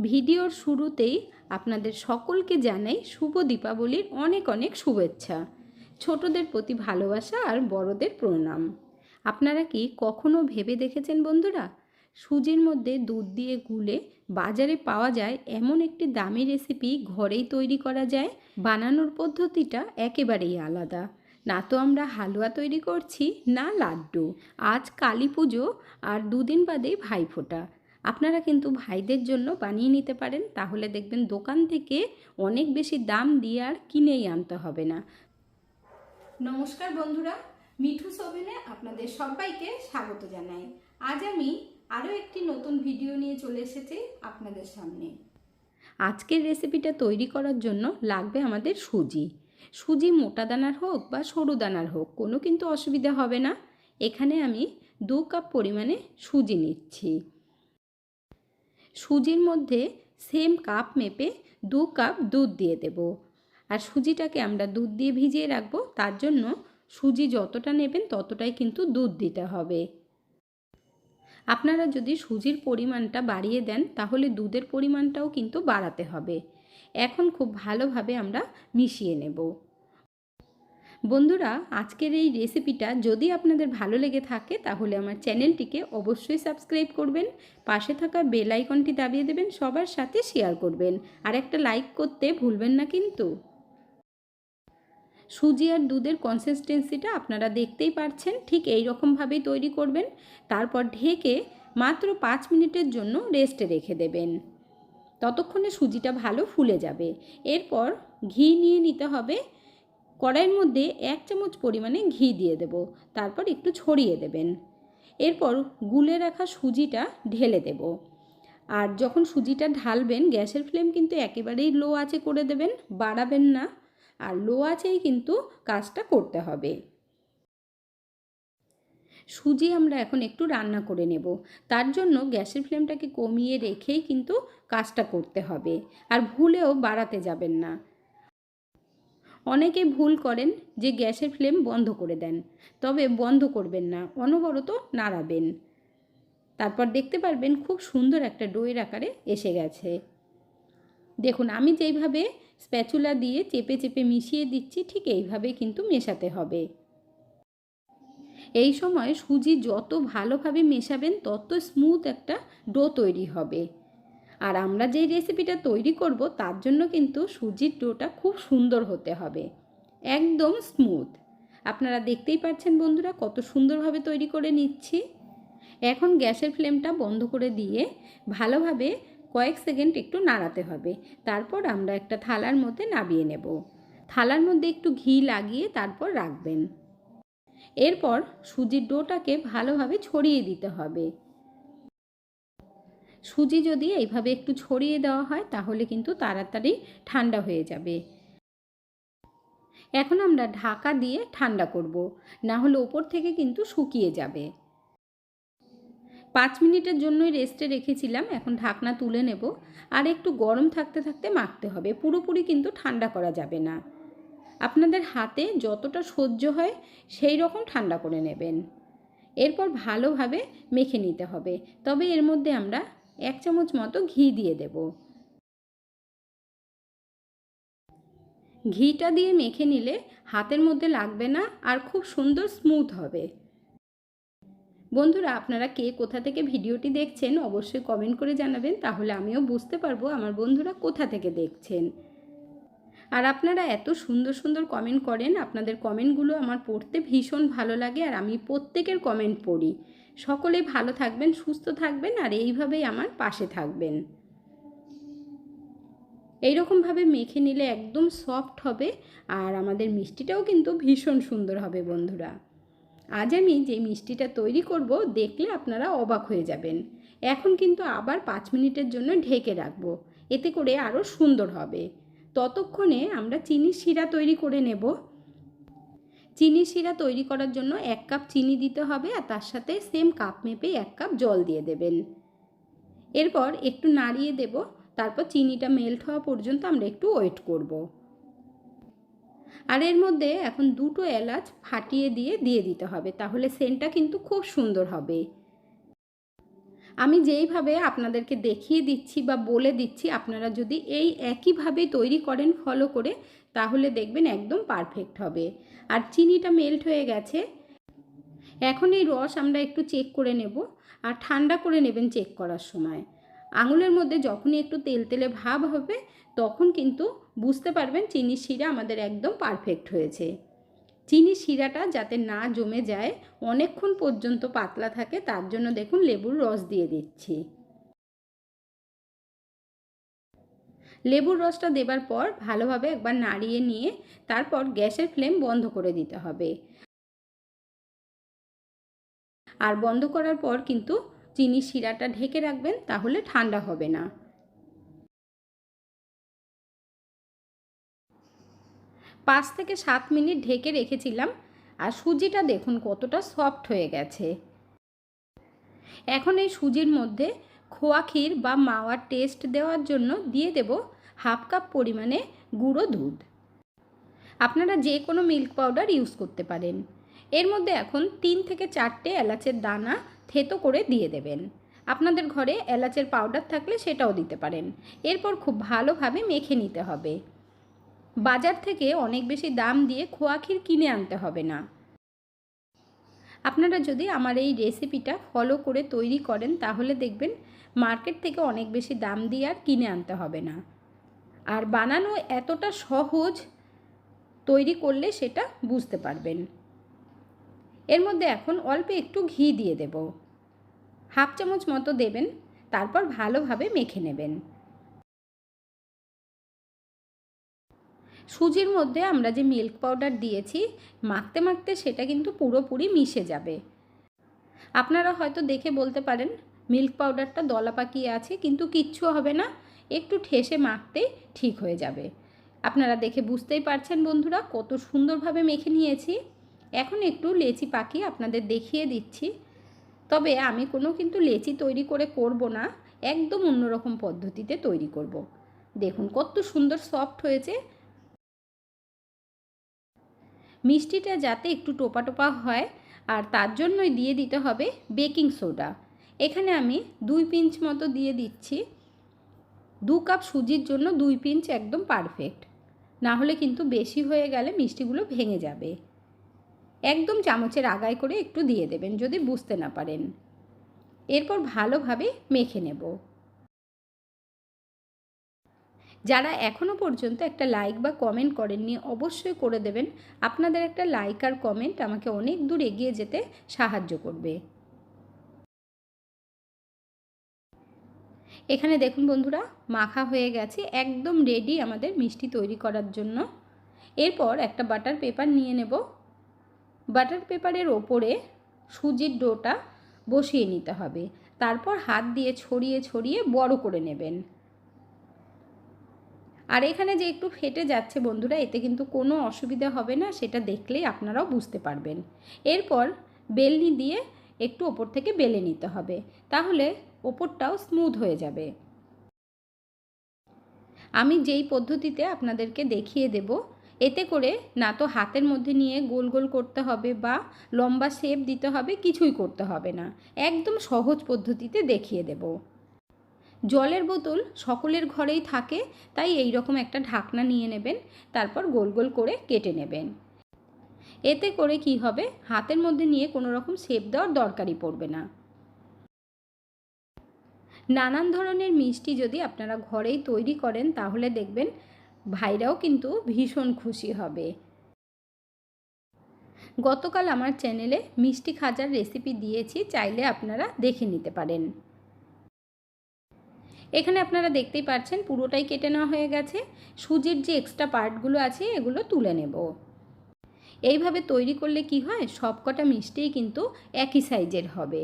ভিডিওর শুরুতেই আপনাদের সকলকে জানাই শুভ দীপাবলির অনেক অনেক শুভেচ্ছা। ছোটদের প্রতি ভালোবাসা আর বড়দের প্রণাম। আপনারা কি কখনো ভেবে দেখেছেন বন্ধুরা? সুজির মধ্যে দুধ দিয়ে গুলে বাজারে পাওয়া যায় এমন একটি দামি রেসিপি ঘরেই তৈরি করা যায়। বানানোর পদ্ধতিটা একেবারেই আলাদা। না তো আমরা হালুয়া তৈরি করছি, না লাড্ডু। আজ কালী পুজো আর দুদিন বাদেই ভাইফোঁটা। আপনারা কিন্তু ভাইদের জন্য বানিয়ে নিতে পারেন। তাহলে দেখবেন দোকান থেকে অনেক বেশি দাম দিয়ে আর কিনেই আনতে হবে না। নমস্কার বন্ধুরা, মিঠু সোভেনে আপনাদের সবাইকে স্বাগত জানাই। আজ আমি আরও একটি নতুন ভিডিও নিয়ে চলে এসেছি আপনাদের সামনে। আজকের রেসিপিটা তৈরি করার জন্য লাগবে আমাদের সুজি। সুজি মোটা দানার হোক বা সরু দানার হোক, কোনো কিন্তু অসুবিধা হবে না। এখানে আমি দু কাপ পরিমাণে সুজি নিচ্ছি। সুজির মধ্যে সেম কাপ মেপে দু কাপ দুধ দিয়ে দেব। আর সুজিটাকে আমরা দুধ দিয়ে ভিজিয়ে রাখব, তার জন্য সুজি যতটা নেবেন ততটাই কিন্তু দুধ দিতে হবে। আপনারা যদি সুজির পরিমাণটা বাড়িয়ে দেন, তাহলে দুধের পরিমাণটাও কিন্তু বাড়াতে হবে। এখন খুব ভালোভাবে আমরা মিশিয়ে নেব। বন্ধুরা, আজকের এই রেসিপিটা যদি আপনাদের ভালো লেগে থাকে, তাহলে আমার চ্যানেলটিকে অবশ্যই সাবস্ক্রাইব করবেন, পাশে থাকা বেল আইকনটি দাবিয়ে দেবেন, সবার সাথে শেয়ার করবেন। আর একটা লাইক করতে ভুলবেন না কিন্তু। সুজি আর দুধের কনসিস্টেন্সিটা আপনারা দেখতেই পাচ্ছেন ঠিক এই রকমভাবেই তৈরি করবেন। তারপর ঢেকে মাত্র পাঁচ মিনিটের জন্য রেস্টে রেখে দেবেন। ততক্ষণে সুজিটা ভালো ফুলে যাবে। এরপর ঘি নিয়ে নিতে হবে কড়াইয়ের মধ্যে এক চামচ পরিমাণে ঘি দিয়ে দেব, তারপর একটু ছড়িয়ে দেবেন। এরপর গুলে রাখা সুজিটা ঢেলে দেব। আর যখন সুজিটা ঢালবেন, গ্যাসের ফ্লেম কিন্তু একেবারেই লো আছে করে দেবেন, বাড়াবেন না। আর লো আছেই কিন্তু কাজটা করতে হবে। সুজি আমরা এখন একটু রান্না করে নেব। তার জন্য গ্যাসের ফ্লেমটাকে কমিয়ে রেখেই কিন্তু কাজটা করতে হবে। আর ভুলেও বাড়াতে যাবেন না। অনেকে ভুল করেন যে গ্যাসের ফ্লেম বন্ধ করে দেন, তবে বন্ধ করবেন না, অনবরত নাড়াবেন। তারপর দেখতে পারবেন খুব সুন্দর একটা ডোয়ের আকারে এসে গেছে। দেখুন, আমি যেইভাবে স্প্যাচুলা দিয়ে চেপে চেপে মিশিয়ে দিচ্ছি, ঠিক এইভাবে কিন্তু মেশাতে হবে। এই সময় সুজি যত ভালোভাবে মেশাবেন, তত স্মুথ একটা ডো তৈরি হবে। আর আমরা যেই রেসিপিটা তৈরি করব, তার জন্য কিন্তু সুজির ডোটা খুব সুন্দর হতে হবে। একদম স্মুথ আপনারা দেখতেই পাচ্ছেন বন্ধুরা, কত সুন্দরভাবে তৈরি করে নিচ্ছি। এখন গ্যাসের ফ্লেমটা বন্ধ করে দিয়ে ভালোভাবে কয়েক সেকেন্ড একটু নাড়াতে হবে। তারপর আমরা একটা থালার মধ্যে নাবিয়ে নেব। থালার মধ্যে একটু ঘি লাগিয়ে তারপর রাখবেন। এরপর সুজির ডোটাকে ভালোভাবে ছড়িয়ে দিতে হবে। সুজি যদি এইভাবে একটু ছড়িয়ে দেওয়া হয়, তাহলে কিন্তু তাড়াতাড়ি ঠান্ডা হয়ে যাবে। এখন আমরা ঢাকা দিয়ে ঠান্ডা করব, না হলে ওপর থেকে কিন্তু শুকিয়ে যাবে। পাঁচ মিনিটের জন্যই রেস্টে রেখেছিলাম, এখন ঢাকনা তুলে নেব। আর একটু গরম থাকতে থাকতে মাখতে হবে, পুরোপুরি কিন্তু ঠান্ডা করা যাবে না। আপনাদের হাতে যতটা সহ্য হয়, সেই রকম ঠান্ডা করে নেবেন। এরপর ভালোভাবে মেখে নিতে হবে। তবে এর মধ্যে আমরা এক চামচ মতো ঘি দিয়ে দেব। ঘিটা দিয়ে মেখে নিলে হাতের মধ্যে লাগবে না আর খুব সুন্দর স্মুথ হবে। বন্ধুরা, আপনারা কে কোথা থেকে ভিডিওটি দেখছেন অবশ্যই কমেন্ট করে জানাবেন, তাহলে আমিও বুঝতে পারব আমার বন্ধুরা কোথা থেকে দেখছেন। আর আপনারা এত সুন্দর সুন্দর কমেন্ট করেন, আপনাদের কমেন্টগুলো আমার পড়তে ভীষণ ভালো লাগে আর আমি প্রত্যেকের কমেন্ট পড়ি। সকলে ভালো থাকবেন, সুস্থ থাকবেন আর এইভাবেই আমার পাশে থাকবেন। এইরকমভাবে মেখে নিলে একদম সফট হবে আর আমাদের মিষ্টিটাও কিন্তু ভীষণ সুন্দর হবে বন্ধুরা। আজ আমি যে মিষ্টিটা তৈরি করব, দেখলে আপনারা অবাক হয়ে যাবেন। এখন কিন্তু আবার পাঁচ মিনিটের জন্য ঢেকে রাখব, এতে করে আরও সুন্দর হবে। ততক্ষণে আমরা চিনির শিরা তৈরি করে নেব। চিনি শিরা তৈরি করার জন্য এক কাপ চিনি দিতে হবে আর তার সাথে সেম কাপ মেপে এক কাপ জল দিয়ে দেবেন। এরপর একটু নাড়িয়ে দেব, তারপর চিনিটা মেল্ট হওয়া পর্যন্ত আমরা একটু ওয়েট করব। আর এর মধ্যে এখন দুটো এলাচ ফাটিয়ে দিয়ে দিয়ে দিতে হবে, তাহলে সেন্টটা কিন্তু খুব সুন্দর হবে। আমি যেইভাবে আপনাদেরকে দেখিয়ে দিচ্ছি বা বলে দিচ্ছি, আপনারা যদি এই একইভাবে তৈরি করেন ফলো করে তাহলে দেখবেন একদম পারফেক্ট হবে। আর চিনিটা মেল্ট হয়ে গেছে। এখন এই রস আমরা একটু চেক করে নেব। আর ঠান্ডা করে নেবেন চেক করার সময়। আঙুলের মধ্যে যখনই একটু তেল তেলে ভাব হবে, তখন কিন্তু বুঝতে পারবেন চিনির শিরা আমাদের একদম পারফেক্ট হয়েছে। চিনির শিরাটা যাতে না জমে যায়, অনেকক্ষণ পর্যন্ত পাতলা থাকে, তার জন্য দেখুন লেবুর রস দিয়ে দিচ্ছি। লেবুর রসটা দেবার পর ভালোভাবে একবার নাড়িয়ে নিয়ে তারপর গ্যাসের ফ্লেম বন্ধ করে দিতে হবে। আর বন্ধ করার পর কিন্তু চিনি শিরাটা ঢেকে রাখবেন তাহলে ঠান্ডা হবে না। পাঁচ থেকে সাত মিনিট ঢেকে রেখেছিলাম আর সুজিটা দেখুন কতটা সফট হয়ে গেছে। এখন এই সুজির মধ্যে খোয়া ক্ষীর বা মাওয়ার টেস্ট দেওয়ার জন্য দিয়ে দেব হাফ কাপ পরিমাণে গুঁড়ো দুধ। আপনারা যে কোনো মিল্ক পাউডার ইউজ করতে পারেন। এর মধ্যে এখন তিন থেকে চারটে এলাচের দানা থেতো করে দিয়ে দেবেন। আপনাদের ঘরে এলাচের পাউডার থাকলে সেটাও দিতে পারেন। এরপর খুব ভালোভাবে মেখে নিতে হবে। বাজার থেকে অনেক বেশি দাম দিয়ে খোয়া ক্ষীর কিনে আনতে হবে না। আপনারা যদি আমার এই রেসিপিটা ফলো করে তৈরি করেন, তাহলে দেখবেন মার্কেট থেকে অনেক বেশি দাম দিয়ে আর কিনে আনতে হবে না। আর বানানো এতটা সহজ তৈরি করলে সেটা বুঝতে পারবেন। এর মধ্যে এখন অল্প একটু ঘি দিয়ে দেব। হাফ চামচ মতো দেবেন, তারপর ভালোভাবে মেখে নেবেন। সুজির মধ্যে আমরা যে মিল্ক পাউডার দিয়েছি মাখতে মাখতে সেটা কিন্তু পুরোপুরি মিশে যাবে। আপনারা হয়তো দেখে বলতে পারেন মিল্ক পাউডারটা দলা পাকিয়ে আছে, কিন্তু কিচ্ছু হবে না। একটু ঠেসে মাখতে ঠিক হয়ে যাবে। আপনারা দেখে বুঝতেই পারছেন বন্ধুরা, কত সুন্দরভাবে মেখে নিয়েছি। এখন একটু লেচি পাকিয়ে আপনাদের দেখিয়ে দিচ্ছি। তবে আমি কোনো কিন্তু লেচি তৈরি করে করব না, একদম অন্যরকম পদ্ধতিতে তৈরি করব। দেখুন কত সুন্দর সফট হয়েছে। মিষ্টিটা যাতে একটু টোপা টোপা হয়, আর তার জন্যই দিয়ে দিতে হবে বেকিং সোডা। এখানে আমি দুই পিঞ্চ মতো দিয়ে দিচ্ছি। দু কাপ সুজির জন্য দুই পিঞ্চ একদম পারফেক্ট না হলে কিন্তু বেশি হয়ে গেলে মিষ্টিগুলো ভেঙে যাবে। একদম চামচের আগায় করে একটু দিয়ে দেবেন, যদি বুঝতে না পারেন। এরপর ভালোভাবে মেখে নেব। যারা এখনও পর্যন্ত একটা লাইক বা কমেন্ট করেননি, অবশ্যই করে দেবেন। আপনাদের একটা লাইক আর কমেন্ট আমাকে অনেক দূর এগিয়ে যেতে সাহায্য করবে। এখানে দেখুন বন্ধুরা, মাখা হয়ে গেছে, একদম রেডি আমাদের মিষ্টি তৈরি করার জন্য। এরপর একটা বাটার পেপার নিয়ে নেব। বাটার পেপারের ওপরে সুজির ডোটা বসিয়ে নিতে হবে। তারপর হাত দিয়ে ছড়িয়ে ছড়িয়ে বড় করে নেবেন। আর এখানে যে একটু ফেটে যাচ্ছে বন্ধুরা, এতে কিন্তু কোনো অসুবিধা হবে না, সেটা দেখলেই আপনারাও বুঝতে পারবেন। এরপর বেলনি দিয়ে একটু ওপর থেকে বেলে নিতে হবে। তাহলে ওপরটাও স্মুথ হয়ে যাবে। আমি যেই পদ্ধতিতে আপনাদেরকে দেখিয়ে দেব, এতে করে না তো হাতের মধ্যে নিয়ে গোল গোল করতে হবে বা লম্বা শেপ দিতে হবে, কিছুই করতে হবে না। একদম সহজ পদ্ধতিতে দেখিয়ে দেব। জলের বোতল সকলের ঘরেই থাকে, তাই এই রকম একটা ঢাকনা নিয়ে নেবেন, তারপর গোল গোল করে কেটে নেবেন। এতে করে কি হবে? হাতের মধ্যে নিয়ে কোনো রকম শেপ দেওয়ার দরকারই পড়বে না। নানান ধরনের মিষ্টি যদি আপনারা ঘরেই তৈরি করেন, তাহলে দেখবেন ভাইরাও কিন্তু ভীষণ খুশি হবে। গতকাল আমার চ্যানেলে মিষ্টি খাজার রেসিপি দিয়েছি, চাইলে আপনারা দেখে নিতে পারেন। এখানে আপনারা দেখতেই পাচ্ছেন পুরোটাই কেটে নেওয়া হয়ে গেছে। সুজির যে এক্সট্রা পার্টগুলো আছে, এগুলো তুলে নেব। এইভাবে তৈরি করলে কি হয়? সবকটা মিষ্টিই কিন্তু একই সাইজের হবে।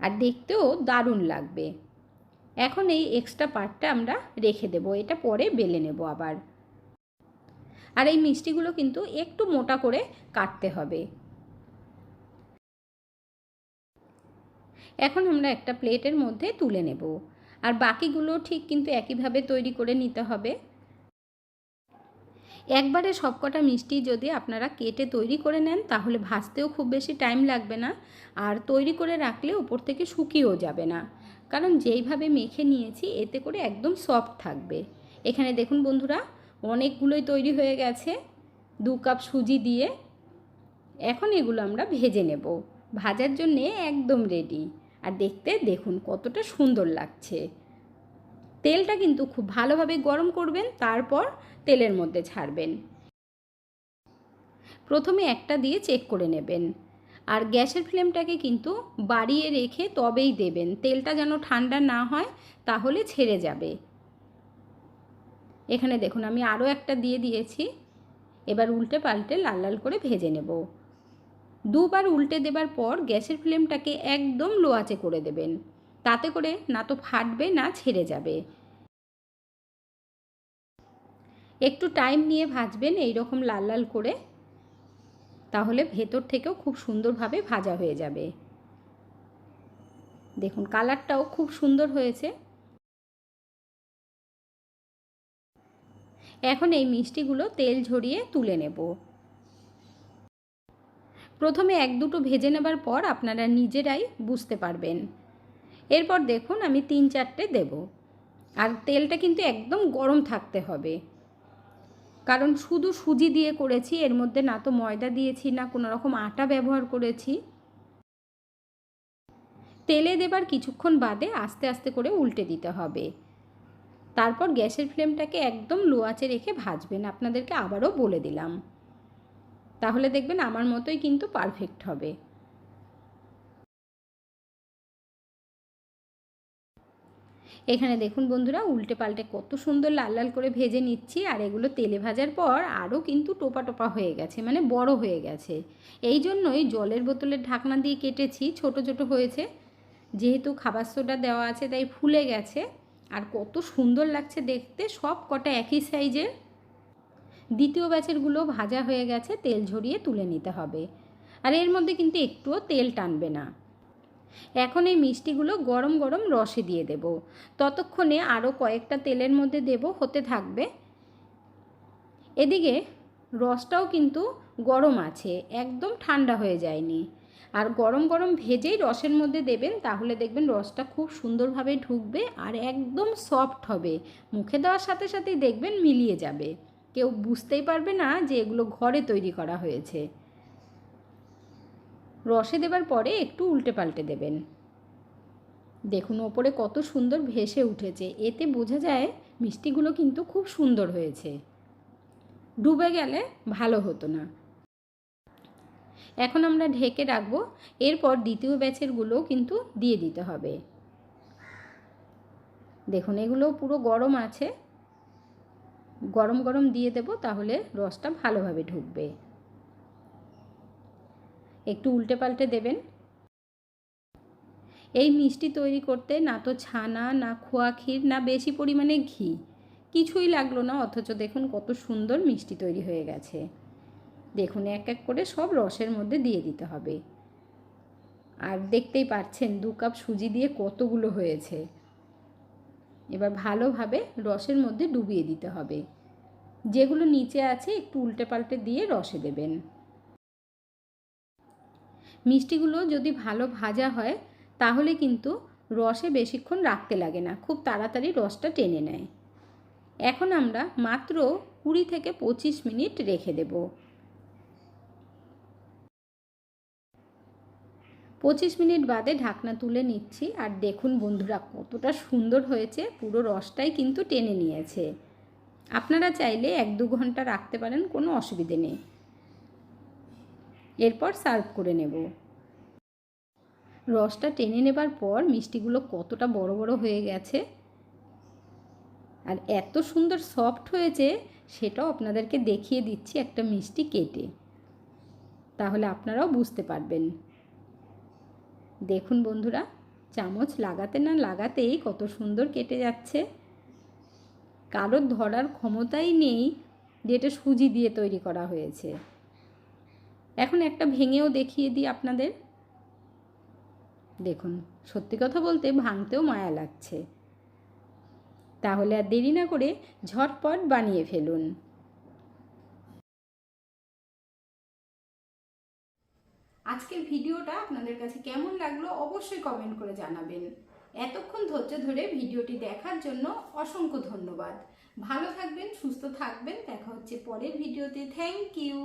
আর দেখতেও দারুণ লাগবে। এখন এই এক্সট্রা পার্টটা আমরা রেখে দেব, এটা পরে বেলে নেব আবার। আর এই মিষ্টিগুলো কিন্তু একটু মোটা করে কাটতে হবে। এখন আমরা একটা প্লেটের মধ্যে তুলে নেব। আর বাকিগুলো ঠিক কিন্তু একইভাবে তৈরি করে নিতে হবে। একবারে সবকটা মিষ্টি যদি আপনারা কেটে তৈরি করে নেন, তাহলে ভাজতেও খুব বেশি টাইম লাগবে না। আর তৈরি করে রাখলে উপর থেকে শুকিয়েও যাবে না। কারণ যেইভাবে মেখে নিয়েছি, এতে করে একদম সফট থাকবে। এখানে দেখুন বন্ধুরা, অনেকগুলোই তৈরি হয়ে গেছে। দু কাপ সুজি দিয়ে এখন এগুলো আমরা ভেজে নেব। ভাজার জন্যে একদম রেডি আর দেখতে দেখুন কতটা সুন্দর লাগছে। তেলটা কিন্তু খুব ভালোভাবে গরম করবেন, তারপর তেলের মধ্যে ছাড়বেন। প্রথমে একটা দিয়ে চেক করে নেবেন। আর গ্যাসের ফ্লেমটাকে কিন্তু বাড়িয়ে রেখে তবেই দেবেন। তেলটা যেন ঠান্ডা না হয়, তাহলে ছেড়ে যাবে। এখানে দেখুন, আমি আরও একটা দিয়ে দিয়েছি। এবার উল্টে পাল্টে লাল লাল করে ভেজে নেব। দুবার উল্টে দেবার পর গ্যাসের ফ্লেমটাকে একদম লোয়াচে করে দেবেন। তাতে করে না তো ফাটবে, না ছেড়ে যাবে। একটু টাইম নিয়ে ভাজবেন এই রকম লাল লাল করে, তাহলে ভেতর থেকেও খুব সুন্দরভাবে ভাজা হয়ে যাবে। দেখুন, কালারটাও খুব সুন্দর হয়েছে। এখন এই মিষ্টিগুলো তেল ঝরিয়ে তুলে নেব। প্রথমে এক দুটো ভেজে নেবার পর আপনারা নিজেরাই বুঝতে পারবেন। এরপর দেখুন আমি তিন চারটে দেব। আর তেলটা কিন্তু একদম গরম থাকতে হবে। কারণ শুধু সুজি দিয়ে করেছি, এর মধ্যে না তো ময়দা দিয়েছি, না কোনো রকম আটা ব্যবহার করেছি। তেলে দেবার কিছুক্ষণ বাদে আস্তে আস্তে করে উল্টে দিতে হবে। তারপর গ্যাসের ফ্লেমটাকে একদম লো আঁচে রেখে ভাজবেন। আপনাদেরকে আবারও বলে দিলাম। তাহলে দেখবেন আমার মতোই কিন্তু পারফেক্ট হবে। এখানে দেখুন বন্ধুরা, উল্টে পাল্টে কত সুন্দর লাল লাল করে ভেজে নিচ্ছি, আর এগুলো তেলে ভাজার পর আরও কিন্তু টোপা টোপা হয়ে গেছে মানে বড় হয়ে গেছে। এই জন্যই জলের বোতলের ঢাকনা দিয়ে কেটেছি, ছোট ছোট হয়েছে। যেহেতু খাবার সোডা দেওয়া আছে, তাই ফুলে গেছে। আর কত সুন্দর লাগছে দেখতে, সব কটা একই সাইজের। দ্বিতীয় ব্যাচেরগুলো ভাজা হয়ে গেছে, তেল ঝরিয়ে তুলে নিতে হবে। আর এর মধ্যে কিন্তু একটুও তেল টানবে না। এখন এই মিষ্টিগুলো গরম গরম রসে দিয়ে দেব। ততক্ষণে আরও কয়েকটা তেলের মধ্যে দেব, হতে থাকবে। এদিকে রসটাও কিন্তু গরম আছে, একদম ঠান্ডা হয়ে যায়নি। আর গরম গরম ভেজেই রসের মধ্যে দেবেন, তাহলে দেখবেন রসটা খুব সুন্দরভাবে ঢুকবে আর একদম সফট হবে। মুখে দেওয়ার সাথে সাথেই দেখবেন মিলিয়ে যাবে। কেউ বুঝতেই পারবে না যে এগুলো ঘরে তৈরি করা হয়েছে। রসে দেবার পরে একটু উল্টে পাল্টে দেবেন। দেখুন, ওপরে কত সুন্দর ভেসে উঠেছে। এতে বোঝা যায় মিষ্টিগুলো কিন্তু খুব সুন্দর হয়েছে। ডুবে গেলে ভালো হতো না। এখন আমরা ঢেকে রাখব। এরপর দ্বিতীয় ব্যাচেরগুলো কিন্তু দিয়ে দিতে হবে। দেখুন, এগুলো পুরো গরম আছে। গরম গরম দিয়ে দেব, তাহলে রসটা ভালোভাবে ঢুকবে। একটু উল্টে পাল্টে দেবেন। এই মিষ্টি তৈরি করতে না তো ছানা, না খোয়া ক্ষীর, না বেশি পরিমাণে ঘি, কিছুই লাগল না, অথচ দেখুন কত সুন্দর মিষ্টি তৈরি হয়ে গেছে। দেখুন এক এক করে সব রসের মধ্যে দিয়ে দিতে হবে। আর দেখতেই পাচ্ছেন দু কাপ সুজি দিয়ে কতগুলো হয়েছে। এবার ভালোভাবে রসের মধ্যে ডুবিয়ে দিতে হবে। যেগুলো নিচে আছে একটু উল্টে পাল্টে দিয়ে রসে দেবেন। মিষ্টিগুলো যদি ভালো ভাজা হয়, তাহলে কিন্তু রসে বেশিক্ষণ রাখতে লাগে না। খুব তাড়াতাড়ি রসটা টেনে নেয়। এখন আমরা মাত্র কুড়ি থেকে পঁচিশ মিনিট রেখে দেব। পঁচিশ মিনিট বাদে ঢাকনা তুলে নিচ্ছি, আর দেখুন বন্ধুরা কতটা সুন্দর হয়েছে, পুরো রসটাই কিন্তু টেনে নিয়েছে। আপনারা চাইলে এক দু ঘণ্টা রাখতে পারেন, কোনো অসুবিধে নেই। এরপর সার্ভ করে নেব। রসটা টেনে নেবার পর মিষ্টিগুলো কতটা বড় বড় হয়ে গেছে আর এত সুন্দর সফট হয়েছে সেটাও আপনাদেরকে দেখিয়ে দিচ্ছি একটা মিষ্টি কেটে। তাহলে আপনারাও বুঝতে পারবেন। দেখুন বন্ধুরা, চামচ লাগাতে না লাগাতেই কত সুন্দর কেটে যাচ্ছে। কারোর ধরার ক্ষমতাই নেই, যেটা সুজি দিয়ে তৈরি করা হয়েছে। এখন একটা ভেঙেও দেখিয়ে দিই আপনাদের। দেখুন, সত্যি কথা বলতে ভাঙতেও মায়া লাগছে। তাহলে আর দেরি না করে ঝটপট বানিয়ে ফেলুন। আজকের ভিডিওটা আপনাদের কাছে কেমন লাগল অবশ্যই কমেন্ট করে জানাবেন। এতক্ষণ ধৈর্য ধরে ভিডিওটি দেখার জন্য অসংখ্য ধন্যবাদ। ভালো থাকবেন, সুস্থ থাকবেন। দেখা হচ্ছে পরের ভিডিওতে। Thank you.